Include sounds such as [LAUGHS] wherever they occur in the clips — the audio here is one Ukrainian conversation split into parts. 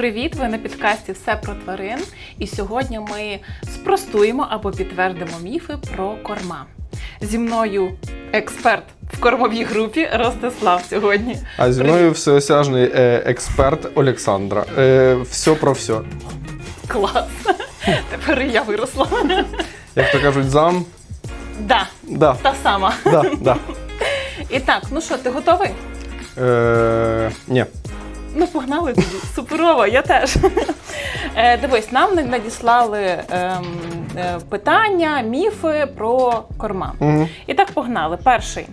Привіт! Ви на підкасті Все про тварин. І сьогодні ми спростуємо або підтвердимо міфи про корма. Зі мною експерт в кормовій групі Ростислав сьогодні. А зі мною всеосяжний е, експерт Олександра. Е, все про все. Клас! Тепер я виросла. Як то кажуть, зам. Да, Да, та сама. да, да. І так, ну що, ти готовий? Е, ні. Ну, погнали тоді. Суперово, я теж. Е, дивись, нам надіслали ем, е, питання, міфи про корма. Угу. І так погнали. Перший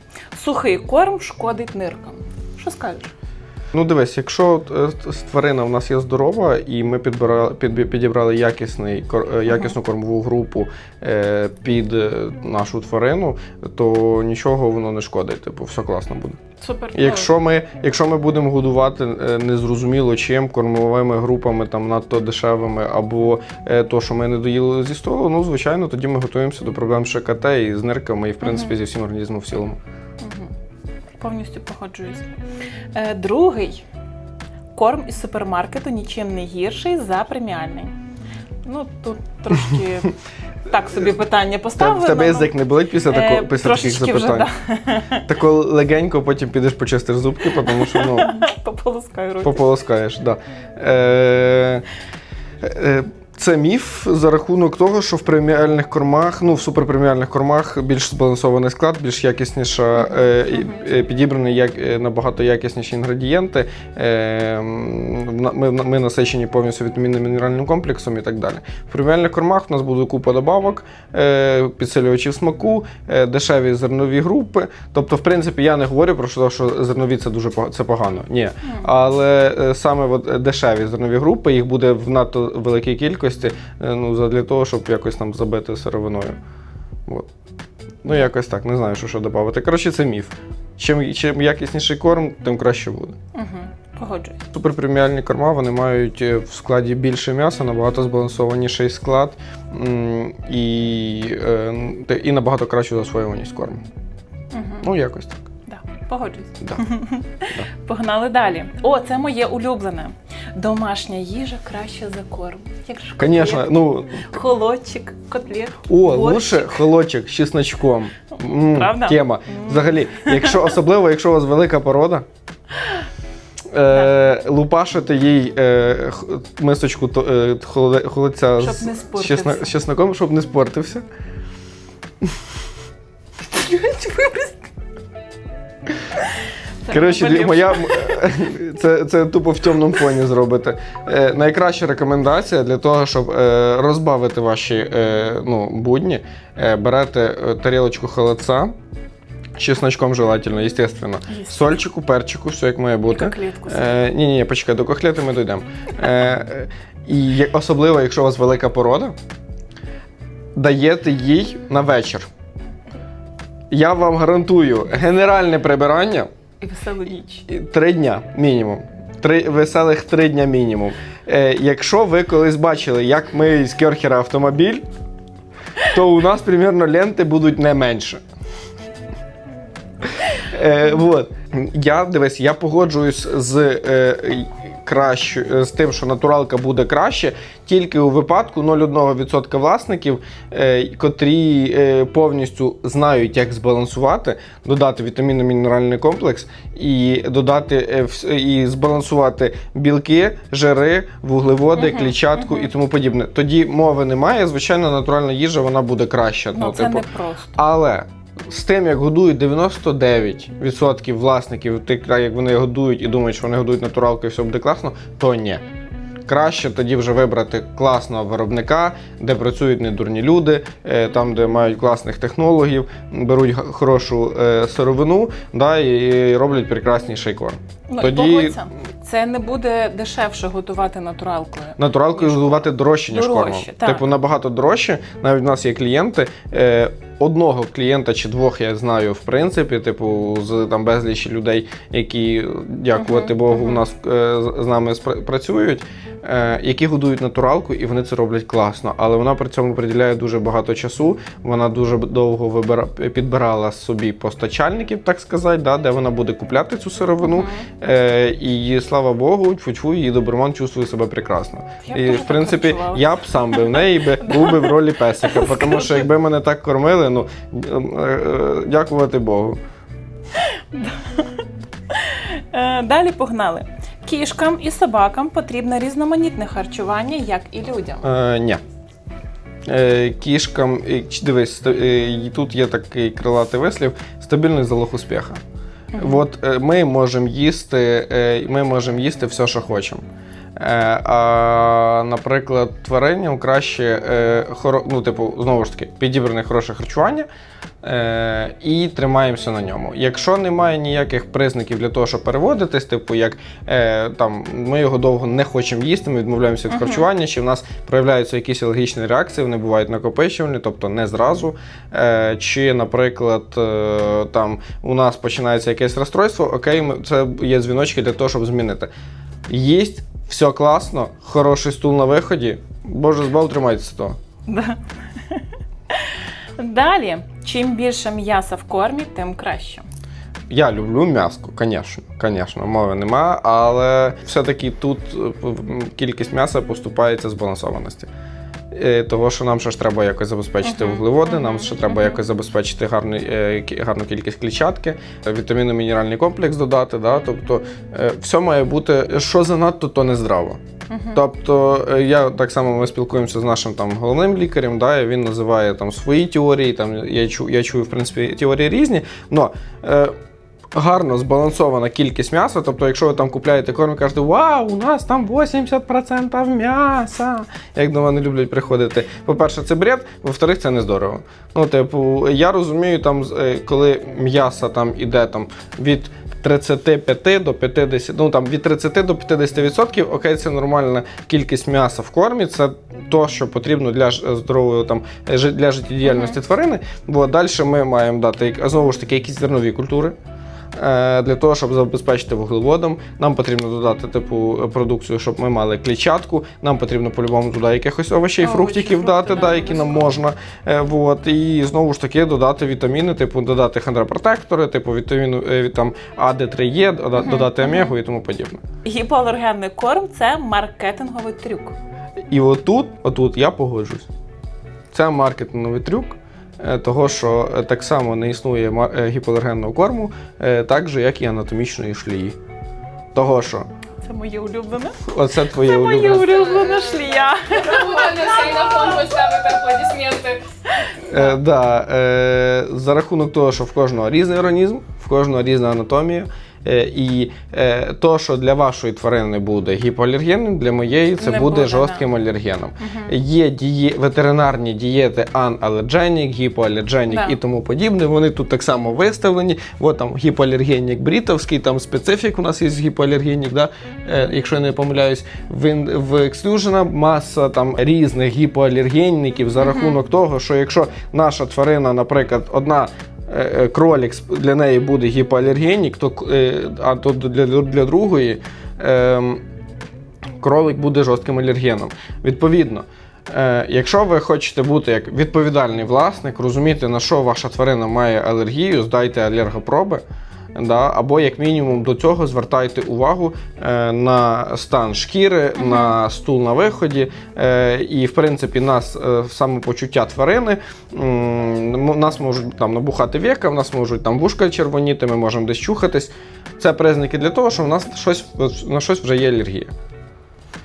сухий корм шкодить ниркам. Що скажеш? Ну дивись, якщо е, тварина в нас є здорова, і ми підбирали, під, підібрали якісний, кор- е, якісну кормову групу е, під е, нашу тварину, то нічого воно не шкодить. Типу, все класно буде. Супер. Якщо ми, якщо ми будемо годувати е, незрозуміло чим, кормовими групами там надто дешевими, або е, то, що ми не доїли зі столу, ну звичайно, тоді ми готуємося до проблем з ШКТ і з нирками, і в принципі зі всім організмом в цілому. Мгм. Повністю погоджуюсь. Е, другий корм із супермаркету нічим не гірший за преміальний. Ну, тут трошки [LAUGHS] так собі питання Та- поставлено. В тебе ну, язик не болить після, е, після таких запитань. [LAUGHS] Тако легенько потім підеш почистиш зубки, тому що ну, [LAUGHS] Пополоскаю руки. пополоскаєш. Да. Це міф за рахунок того, що в преміальних кормах, ну в суперпреміальних кормах більш збалансований склад, більш якісніша, е, е, підібрані як, е, набагато якісніші інгредієнти. Е, ми, ми насичені повністю вітамінним мінеральним комплексом і так далі. В преміальних кормах у нас буде купа добавок, е, підсилювачів смаку, е, дешеві зернові групи. Тобто, в принципі, я не говорю про те, що зернові це дуже це погано. Ні. Але е, саме от дешеві зернові групи, їх буде в надто великій кількості, е, ну, для того, щоб якось там забити сировиною. От. Ну, якось так, не знаю, що ще додати. Коротше, це міф. Чим, чим якісніший корм, тим краще буде. Угу. Погоджуюсь. Суперпреміальні корма вони мають е, в складі більше м'яса, набагато збалансованіший склад і, е, і набагато кращу засвоюваність корму. Угу. Ну, якось так. Да. Погоджуюсь. Да. [LAUGHS] Погнали далі. О, це моє улюблене. Домашня їжа краще за корм. Як Звісно, котлет, ну холодчик, котлет. О, борщик. лучше холодчик з чесночком. М, Правда? Тема. Взагалі, якщо [LAUGHS] особливо, якщо у вас велика порода. Е, лупашити їй е, х- мисочку то- е, холоде- холодця Щоб з, не спортився. з чесноком, щоб не спортився. Коротше, моя [LAUGHS] це, це тупо в темному фоні зробити. Е, найкраща рекомендація для того, щоб е, розбавити ваші е, ну, будні, е, берете е, тарілочку холодця. з Чесночком желательно, естественно. Сольчику, перчику, все як має І бути. Е, ні, ні, почекай, до котлети ми дійдемо. Е, е, і особливо, якщо у вас велика порода, даєте їй на вечір. Я вам гарантую генеральне прибирання І веселу ніч. три дня мінімум. Три, веселих три дня мінімум. Е, якщо ви колись бачили, як ми з Кьорхера автомобіль, то у нас примірно ленти будуть не менше. Е, вот. Я дивись, я погоджуюсь з, е, краще, з тим, що натуралка буде краще, тільки у випадку 0,1% власників, е, котрі е, повністю знають, як збалансувати, додати вітамінно-мінеральний комплекс і додати е, і збалансувати білки, жири, вуглеводи, Мгм, клітчатку мгм. і тому подібне. Тоді мови немає. Звичайно, натуральна їжа вона буде краща. Ну, це типу. не просто. Але з тим, як годують 99% власників, як вони годують і думають, що вони годують натуралку і все буде класно, то ні. Краще тоді вже вибрати класного виробника, де працюють недурні люди, е, там, де мають класних технологів, беруть хорошу е, сировину да, і, роблять прекрасніший корм. Ну, Тоді- погодься, це не буде дешевше готувати натуралкою. Натуралкою Ніж годувати дорожче, ніж кормом. Типу набагато дорожче. Навіть в нас є клієнти. Одного клієнта чи двох я знаю, в принципі, типу, з там безлічі людей, які, дякувати Мгм, Богу, у нас е, з- нами працюють, е, які годують натуралку, і вони це роблять класно. Але вона при цьому приділяє дуже багато часу. Вона дуже довго вибира, підбирала собі постачальників, так сказати, да, де вона буде купляти цю сировину. Е, і слава Богу, тьфу-тьфу, її доберман чувствує себе прекрасно. Я і в принципі, я б сам би в неї був би в ролі песика, [LAUGHS] тому що якби мене так кормили, ну е, е, дякувати Богу. Е, Далі погнали. Кішкам і собакам потрібне різноманітне харчування, як і людям. Е, ні. Е, кішкам, дивись, тут є такий крилатий вислів: стабільний залог успіха. От ми можемо їсти, ми можемо їсти все, що хочемо. Е, а, наприклад, твариням краще е, ну, типу, знову ж таки, підібране хороше харчування е, і тримаємося на ньому. Якщо немає ніяких признаків для того, щоб переводитись, типу, як там, ми його довго не хочемо їсти, ми відмовляємося від Мгм. харчування, чи в нас проявляються якісь алергічні реакції, вони бувають накопичувальні, тобто не зразу. Чи, наприклад, там у нас починається якесь розстройство, окей, це є дзвіночки для того, щоб змінити. Їсть, все класно, хороший стул на виході. Боже, збав, тримайтеся того. Да. Далі, чим більше м'яса в кормі, тим краще. Я люблю м'яско, звісно, звісно, мови нема, але все-таки тут кількість м'яса поступається збалансованості. Е, Того, що нам ще ж треба якось забезпечити Мгм, вуглеводи, нам ще треба мгм. якось забезпечити гарний, е, гарну кількість клітчатки, вітамінно-мінеральний комплекс додати. Да? Тобто е, все має бути, що занадто, то не здраво. Мгм. Тобто, е, я так само ми спілкуємося з нашим там головним лікарем, да, і він називає там свої теорії. Там я чую, я чую, в принципі, теорії різні. Но гарно збалансована кількість м'яса. Тобто, якщо ви там купляєте корм і кажете, вау, у нас там 80% м'яса. Як до мене люблять приходити. По-перше, це бред, по-вторих, це не здорово. Ну, типу, я розумію, там, е, коли м'яса там іде там від 35 до 50, ну там від 30 до 50 відсотків, окей, це нормальна кількість м'яса в кормі. Це то, що потрібно для ж- здорової там жи- для життєдіяльності тварини. Бо далі ми маємо дати знову ж таки якісь зернові культури. Е, Для того, щоб забезпечити вуглеводом, нам потрібно додати типу продукцію, щоб ми мали клітчатку. Нам потрібно по-любому туди якихось овочей, Овочі, фруктиків фрукти, дати, да, да, які нам можна. Е, Вот. І знову ж таки додати вітаміни, типу додати хондропротектори, типу вітаміну е, від там АД3Е, додати мгм. омегу і тому подібне. Гіпоалергенний корм це маркетинговий трюк. І отут, отут я погоджусь. Це маркетинговий трюк. Е, Того, що е, так само не існує е, гіпоалергенного корму, так же, як і анатомічної шлії. Того, що Це моє улюблене. оце твоє Це моє улюблене. улюблене шлія. Да, за рахунок того, що в кожного різний організм, в кожного різна анатомія. Е, і е, то, що для вашої тварини буде гіпоалергенним, для моєї це буде, буде, жорстким алергеном. Мгм. Є діє, ветеринарні дієти аналердженік, гіпоалердженік Да. і тому подібне. Вони тут так само виставлені. От там гіпоалергенік брітовський, там специфік у нас є гіпоалергенік, да? е, якщо я не помиляюсь, в, в ексклюжена маса там різних гіпоалергенників за рахунок того, що якщо наша тварина, наприклад, одна. Е, е, Кролік для неї буде гіпоалергенік, то, е, а то для, для другої ем, кролик буде жорстким алергеном. Відповідно, якщо ви хочете бути як відповідальний власник, розуміти, на що ваша тварина має алергію, здайте алергопроби. Да, або як мінімум до цього звертайте увагу е, на стан шкіри, на стул на виході, е, і в принципі нас е, самопочуття тварини. нас можуть там набухати века, в нас можуть там вушка червоніти, ми можемо десь чухатись. Це признаки для того, що в нас щось на щось вже є алергія.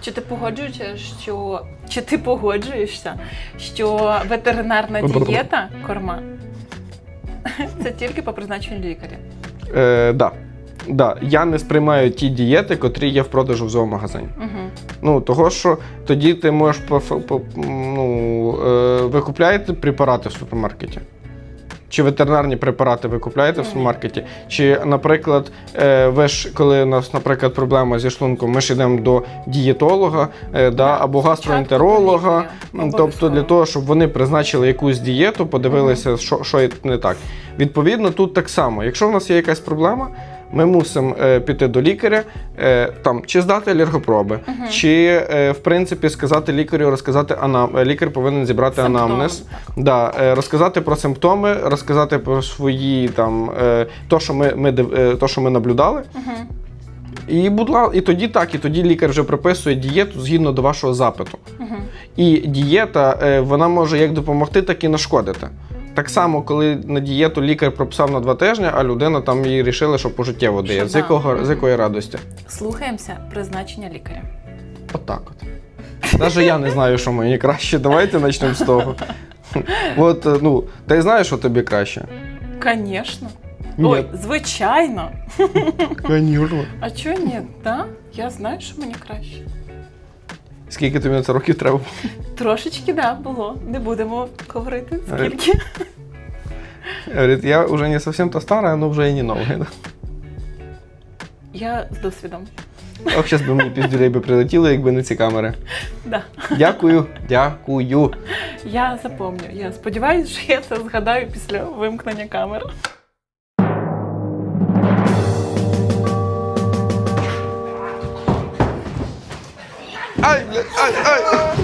Чи ти погоджуєшся, що чи ти погоджуєшся, що ветеринарна дієта корма [LAUGHS] це тільки по призначенню лікаря? Е, да. Да. Я не сприймаю ті дієти, котрі є в продажу в зоомагазині. Угу. Ну, того, що тоді ти можеш по, по, ну, е, ви купляєте препарати в супермаркеті. Чи ветеринарні препарати ви купляєте в супермаркеті, чи, наприклад, е, ви ж, коли у нас, наприклад, проблема зі шлунком, ми ж йдемо до дієтолога е, да, або гастроентеролога, м, тобто для того, щоб вони призначили якусь дієту, подивилися, що, що не так. Відповідно, тут так само, якщо в нас є якась проблема. Ми мусимо е, піти до лікаря, е, там чи здати алергопроби, чи е, в принципі сказати лікарю, розказати анам... Лікар повинен зібрати Симптоми, анамнез, так. да, е, розказати про симптоми, розказати про свої там е, то, що ми, ми е, то, що ми наблюдали. Мгм. І будь ла- і тоді так, і тоді лікар вже прописує дієту згідно до вашого запиту. Мгм. І дієта вона може як допомогти, так і нашкодити. Так само, коли на дієту лікар прописав на два тижні, а людина там їй рішила, що пожиттєво дає. З якого з якої радості? Слухаємося призначення лікаря. Отак от. Навіть я не знаю, що мені краще. Давайте почнемо з того. От, ну, ти знаєш, що тобі краще? Звісно. Ой, звичайно. Звісно. А чого ні? Так? Я знаю, що мені краще. Скільки тобі на це років треба? Трошечки, да, було. Не будемо говорити, Е, скільки. Говорить, я вже не зовсім то стара, але вже і не. Да? Я з досвідом. Ох, зараз би мені піздюлей би прилетіло, якби не ці камери. Да. Дякую, дякую. Я запомню. Я сподіваюся, що я це згадаю після вимкнення камер. Ай, блядь, ай, ай.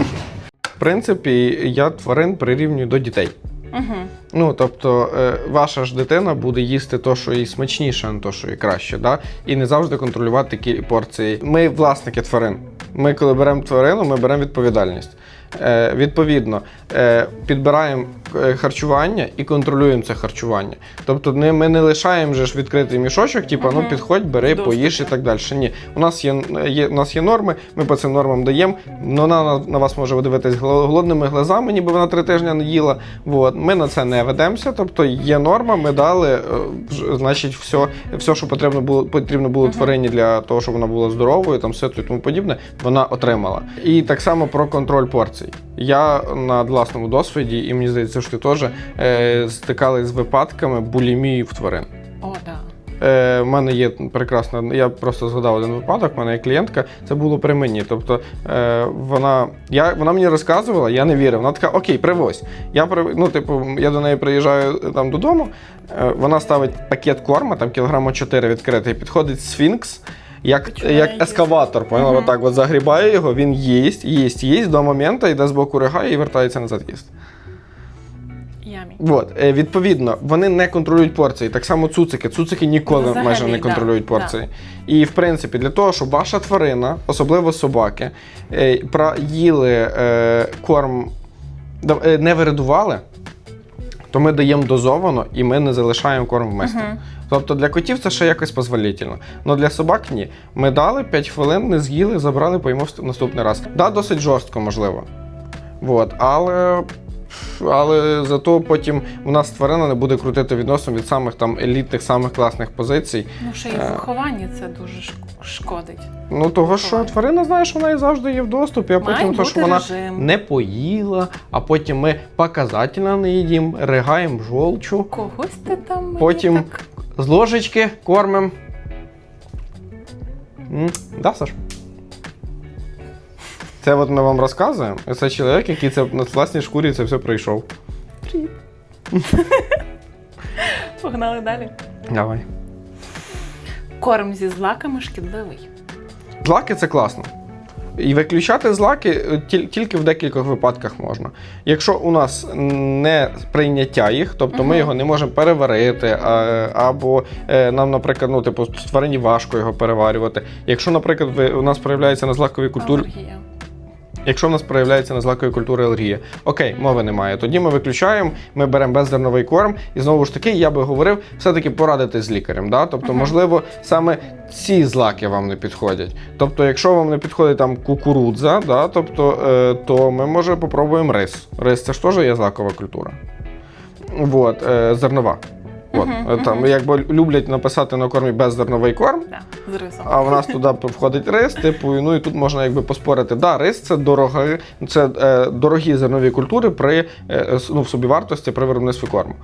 В принципі, я тварин прирівнюю до дітей. Угу. Ну, тобто, е, ваша ж дитина буде їсти то, що їй смачніше, а не то, що їй краще, да? і не завжди контролювати такі порції. Ми власники тварин. Ми, коли беремо тварину, ми беремо відповідальність. Е, відповідно, е, підбираємо е, харчування і контролюємо це харчування. Тобто, ми не лишаємо же ж відкритий мішочок, типу, ну підходь, бери, поїж і так далі. Ні, у нас є, є, у нас є норми, ми по цим нормам даємо. Ну, Вона на, вас може дивитись голодними глазами, ніби вона три тижні не їла. Вот. Ми на це не ведемося. Тобто є норма, ми дали, значить, все, все що потрібно було, потрібно було тварині для того, щоб вона була здоровою, там все і тому подібне, вона отримала. І так само про контроль порцій. Я на власному досвіді, і мені здається, що ти теж е, стикались з випадками булімії в тварин. О, да. Е, в мене є прекрасна. Я просто згадав один випадок. в мене є клієнтка, це було при мені. Тобто е, вона, я, вона мені розказувала, я не вірив. Вона така, окей, привозь. Я ну, типу, я до неї приїжджаю е, там додому. Е, вона ставить пакет корма, там кілограма 4 відкритий, підходить сфінкс. Як, як ескаватор, поняла? Мгм. Отак от загрібає його, він їсть, їсть, їсть до моменту, йде з боку ригає і вертається назад їсти. От, е, відповідно, вони не контролюють порції. Так само цуцики. Цуцики ніколи Взагалі, майже не контролюють да. порції. І в принципі, для того, щоб ваша тварина, особливо собаки, е, їли е, корм, не виридували, то ми даємо дозовано і ми не залишаємо корм в мисці. Мгм. Тобто для котів це ще якось позволительно. але для собак ні. Ми дали 5 хвилин, не з'їли, забрали, поїмо наступний раз. Да, досить жорстко, можливо. Вот. Але, але зато потім у нас тварина не буде крутити відносно від самих там елітних, самих класних позицій. Ну, ще й Е. виховання це дуже шкодить. Ну, того, що тварина знає, що вона і завжди є в доступі, а Має потім то, що вона режим. не поїла, а потім ми показательно не їдім, ригаємо жолчу. Когось ти там мені Потім- так... З ложечки кормим. М, Да, Саш? Це от ми вам розказуємо. Це чоловік, який це на власній шкурі це все пройшов. Привіт. [LAUGHS] Погнали далі. Давай. Корм зі злаками шкідливий. Злаки це класно. І виключати злаки е, тільки в декількох випадках можна. Якщо у нас не прийняття їх, тобто ми його не можемо переварити, або е, нам, наприклад, ну, типу, тварині важко його переварювати. Якщо, наприклад, у нас проявляється на злаковій культурі, Алергія. Якщо в нас проявляється на злаковій культури алергія, окей, мови немає. Тоді ми виключаємо, ми беремо беззерновий корм, і знову ж таки, я би говорив, все-таки порадити з лікарем. Да? Тобто, можливо, саме ці злаки вам не підходять. Тобто, якщо вам не підходить там кукурудза, да? тобто, е, то ми може попробуємо рис. Рис це ж теж є злакова культура. Вот, е, зернова. От, там якби люблять написати на кормі беззерновий корм. Да, з рисом. А в нас туди входить рис, типу, і, ну і тут можна якби поспорити. Да, рис це дорога, це е, дорогі зернові культури при е, ну, в собівартості при виробництві корму.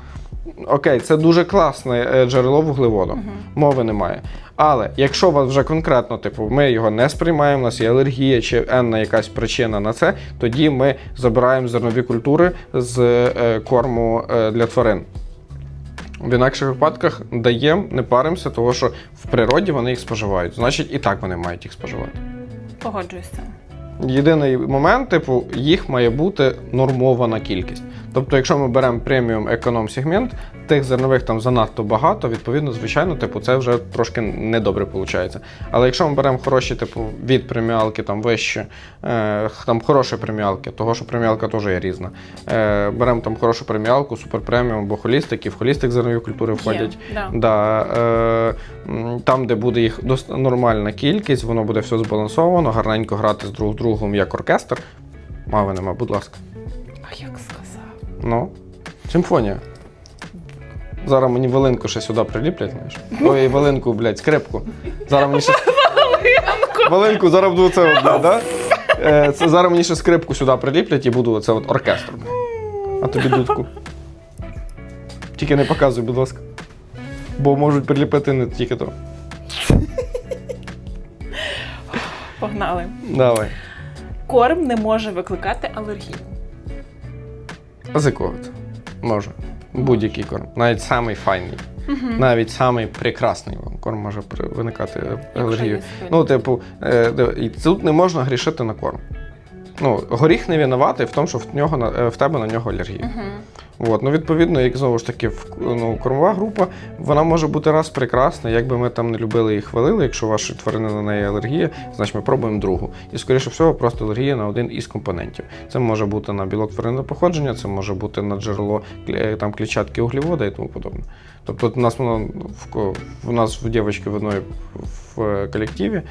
Окей, це дуже класне е, джерело вуглеводу, мови немає. Але якщо у вас вже конкретно, типу, ми його не сприймаємо, у нас є алергія чи енна якась причина на це, тоді ми забираємо зернові культури з е, корму е, для тварин. В інакших випадках даємо, не паримося, тому що в природі вони їх споживають. Значить, і так вони мають їх споживати. Погоджуюся. Єдиний момент, типу, їх має бути нормована кількість. Тобто, якщо ми беремо преміум економ сегмент, тих зернових там занадто багато, відповідно, звичайно, типу, це вже трошки недобре виходить. Але якщо ми беремо хороші, типу, від преміалки там вище, е, там хороші преміалки, того що преміалка теж є різна. Е, беремо там хорошу преміалку, супер преміум або холістик, і в холістик зернові культури входять. Є, да. Да, е, там, де буде їх нормальна кількість, воно буде все збалансовано, гарненько грати з друг з другом як оркестр. Мави нема, будь ласка. А як сказав? Ну, симфонія. Зараз мені волинку ще сюди приліплять, знаєш. Ой, волинку, блядь, скрипку. Зараз мені ще. Волинку, зараз буду це, блядь, да? Е, Це зараз мені ще скрипку сюди приліплять і буду оце от оркестр. А тобі дудку. Тільки не показуй, будь ласка. Бо можуть приліпити не тільки то. Погнали. Давай. Корм не може викликати алергію. З? Може. Будь-який корм. Навіть самий файний. Навіть самий прекрасний корм може виникати алергію. Ну, типу, е, і тут не можна грішити на корм. Ну, горіх не винуватий в тому, що в, нього, на- е, в тебе на нього алергія. Угу. От, ну, відповідно, як знову ж таки, ну, кормова група, вона може бути раз прекрасна. Як би ми там не любили і хвалили, якщо вашої тварини на неї алергія, значить ми пробуємо другу. І, скоріше всього, просто алергія на один із компонентів. Це може бути на білок тваринного походження, це може бути на джерело кле- там, клітчатки углевода і тому подобне. Тобто, у нас воно в, в нас в дівчинки в одної в е, колективі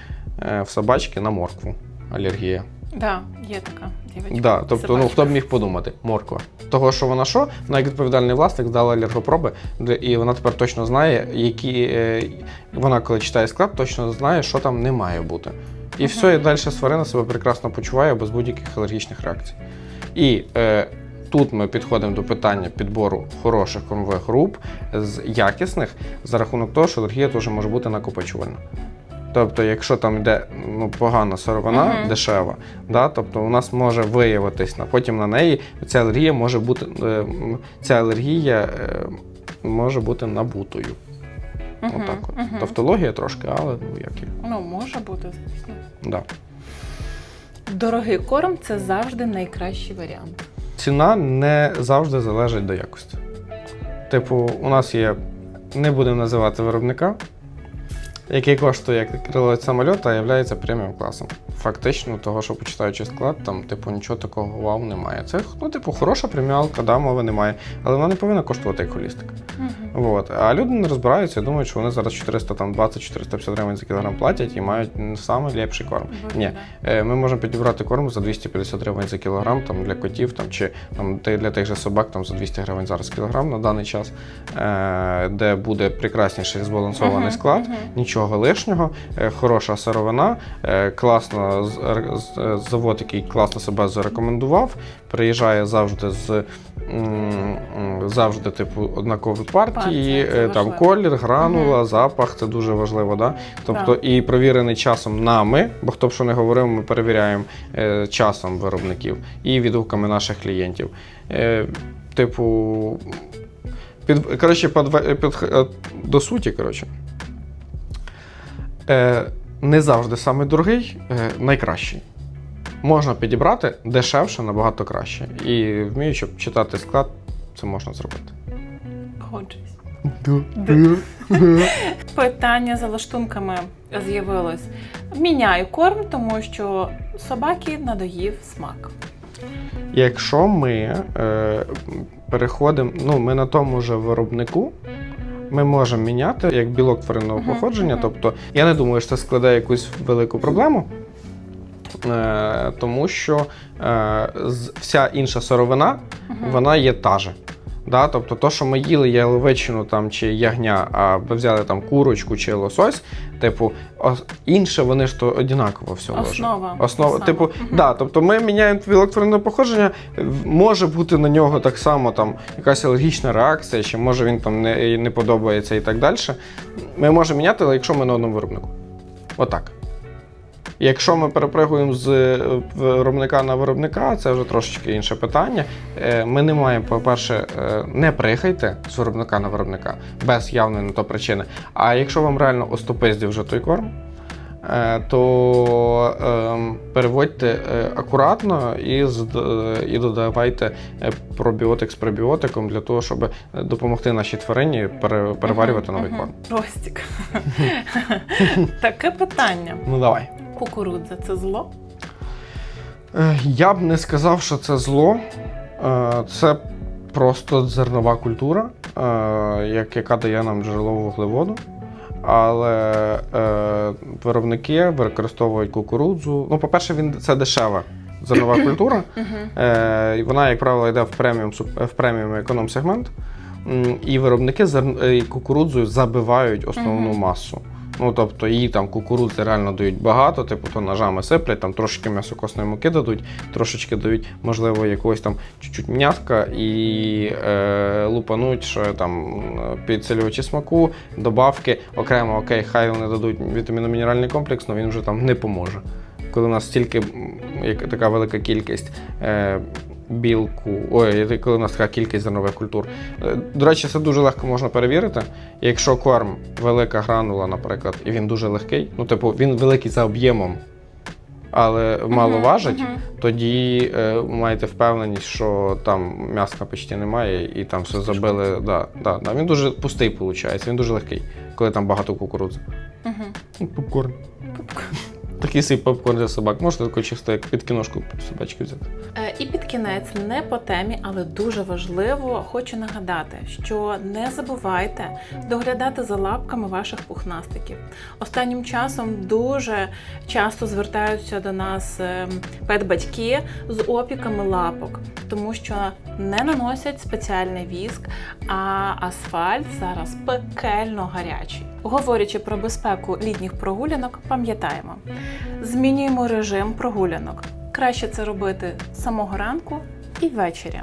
е, в собачки на моркву алергія. Да, є така дівчинка. Да, тобто, ну хто б міг подумати, морква. Того, що вона що, вона як відповідальний власник здала алергопроби, де- і вона тепер точно знає, які е, вона, коли читає склад, точно знає, що там не має бути. І все, і далі сварина себе прекрасно почуває без будь-яких алергічних реакцій. І е, тут ми підходимо до питання підбору хороших кормових груп з якісних за рахунок того, що алергія теж може бути накопичувальна. Тобто, якщо там йде ну, погана сировина, Мгм. дешева, да, тобто у нас може виявитись на потім на неї ця алергія може бути е, ця алергія е, може бути набутою. Мгм, Отак от. мгм. Тавтологія трошки, але ну як і. Ну, може бути, звісно. Да. Дорогий корм це завжди найкращий варіант. Ціна не завжди залежить до якості. Типу, у нас є, не будемо називати виробника, який коштує як крило самоліта, а є преміум класом. Фактично, того, що почитаючи склад, там, типу, нічого такого вау немає. Це, ну, типу, хороша преміалка, да, мови немає, але вона не повинна коштувати як холістик. Угу. От. А люди не розбираються і думають, що вони зараз 420-450 гривень за кілограм платять і мають самий ліпший корм. Ні, Е, Ми можемо підібрати корм за 250 гривень за кілограм там, для котів там, чи там, для тих же собак там, за 200 гривень зараз кілограм на даний час, е, де буде прекрасніший збалансований склад, нічого лишнього, е, хороша сировина, класно завод, який класно себе зарекомендував, приїжджає завжди з. Завжди, типу, однакові партії, Партія, е, там важливо. колір, гранула, запах це дуже важливо. Да? Тобто Так. і провірений часом нами, бо хто б що не говорив, ми перевіряємо е, часом виробників і відгуками наших клієнтів. Е, типу, під, коротше, під, під, е, до суті, коротше. Е, не завжди самий дорогий, е, найкращий. Можна підібрати дешевше, набагато краще. І вміючи читати склад, це можна зробити. Погоджуюсь. [LAUGHS] Питання за лаштунками з'явилось. Міняю корм, тому що собаки надоїв смак. Якщо ми е, переходимо, ну ми на тому ж виробнику, ми можемо міняти як білок тваринного походження. Тобто, я не думаю, що це складає якусь велику проблему, тому що е, вся інша сировина вона є та же. Да? Тобто, то, що ми їли яловичину там, чи ягня, а взяли там курочку чи лосось, типу, інше вони ж то однаково все. Основа. Основа, Основа. типу, да, тобто ми міняємо тваринного походження, може бути на нього так само там якась алергічна реакція, чи може він там не, не подобається і так далі. Ми можемо міняти, але якщо ми на одному виробнику. Отак. Якщо ми перепригуємо з е, виробника на виробника, це вже трошечки інше питання. Е, Ми не маємо, по-перше, е, не прихайте з виробника на виробника без явної на то причини. А якщо вам реально остопиздів вже той корм, то ем, переводьте акуратно і, і додавайте пробіотик з пребіотиком для того, щоб допомогти нашій тварині переварювати новий корм. Ростік. [LAUGHS] Таке питання. Ну давай. Кукурудза це зло? Е, Я б не сказав, що це зло. Е, Це просто зернова культура, е, яка дає нам джерело вуглеводу. Але виробники використовують кукурудзу. Ну, по-перше, він це дешева зернова [COUGHS] культура. Вона, як правило, йде в преміум в преміум економ сегмент. І виробники кукурудзою забивають основну масу. Ну, тобто їй там кукурудзи реально дають багато, типу то ножами сиплять, там трошки м'ясокосної муки дадуть, трошечки дають, можливо, якогось там чуть-чуть м'яска і е, лупануть, що там е, підсилювачі смаку, добавки, окремо, окей, хай вони дадуть вітамінно-мінеральний комплекс, але він вже там не поможе. Коли у нас стільки як, така велика кількість е, білку, ой, коли у нас така кількість зернових культур. Е, До речі, це дуже легко можна перевірити. Якщо корм велика гранула, наприклад, і він дуже легкий, ну, типу, він великий за об'ємом, але мало важить, тоді е, маєте впевненість, що там м'яска почти немає, і там все забили. Да, да, да. Він дуже пустий, виходить, він дуже легкий, коли там багато кукурудзи. Мгм. Ну, Попкорн. Такий свій попкорн для собак. Можете таку чисто як під кіношку собачки взяти. Е, І під кінець, не по темі, але дуже важливо, хочу нагадати, що не забувайте доглядати за лапками ваших пухнастиків. Останнім часом дуже часто звертаються до нас е, педбатьки з опіками лапок, тому що не наносять спеціальний віск, а асфальт зараз пекельно гарячий. Говорячи про безпеку літніх прогулянок, пам'ятаємо, змінюємо режим прогулянок. Краще це робити з самого ранку і ввечері.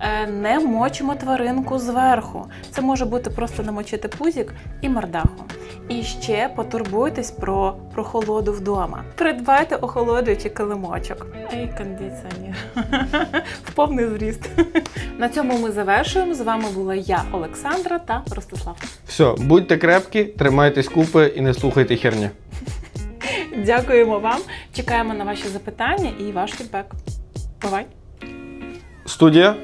Е, Не мочимо тваринку зверху. Це може бути просто намочити пузік і мордаху. І ще потурбуйтесь про прохолоду вдома. Придбайте охолоджуючий килимочок. Ей, кондиціонер. [LAUGHS] В повний зріст. На цьому ми завершуємо. З вами була я, Олександра та Ростислав. Все, будьте крепкі, тримайтесь купи і не слухайте херні. [LAUGHS] Дякуємо вам. Чекаємо на ваші запитання і ваш фідбек. Бувай! Студія